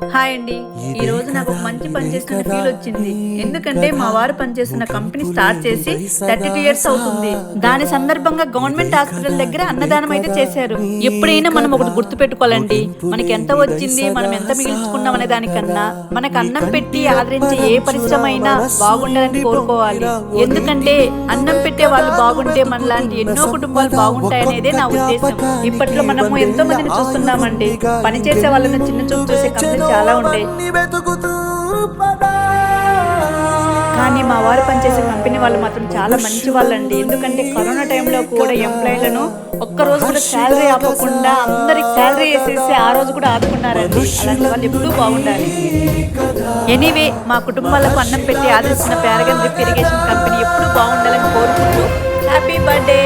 Hi అండి. ఈ రోజు నాకు ఒక మంచి పని చేస్తున్న ఫీల్ వచ్చింది. ఎందుకంటే మా వారు పనిచేస్తున్న కంపెనీ స్టార్ట్ చేసి థర్టీ టూ ఇయర్స్ అవుతుంది. దాని సందర్భంగా గవర్నమెంట్ హాస్పిటల్ దగ్గర అన్నదానం అయితే చేశారు. ఎప్పుడైనా మనం ఒకటి గుర్తు పెట్టుకోవాలండి మనకి ఎంత వచ్చింది మనం ఎంత మిగిల్చుకున్నాం అనే దానికన్నా మనకు అన్నం పెట్టి ఆదరించే ఏ పరిశ్రమ అయినా బాగుండాలని కోరుకోవాలి. ఎందుకంటే అన్నం పెట్టే వాళ్ళు బాగుంటే మనలాంటి ఎన్నో కుటుంబాలు బాగుంటాయనేదే నా ఉద్దేశం. ఇప్పట్లో మనము ఎంతో మందిని చూస్తున్నామండి. పని చేసే వాళ్ళని చిన్న చూపు చూసే కంపెనీలు చాలా ఉంటాయి కానీ మా వారు పనిచేసే కంపెనీ వాళ్ళు మాత్రం చాలా మంచి వాళ్ళండి. ఎందుకంటే కరోనా టైంలో కూడా ఎంప్లాయీలను ఒక్క రోజు కూడా శాలరీ ఆపకుండా అందరికి శాలరీ వేసేసి ఆ రోజు కూడా ఆదుకున్నారండి. అలాంటి వాళ్ళు ఎప్పుడూ బాగుండాలి. ఎనీవే మా కుటుంబాలకు అన్నం పెట్టి ఆదరిస్తున్న ప్యారగన్ డ్రిప్ ఇరిగేషన్ కంపెనీ ఎప్పుడూ బాగుండాలని కోరుకుంటూ హ్యాపీ బర్త్డే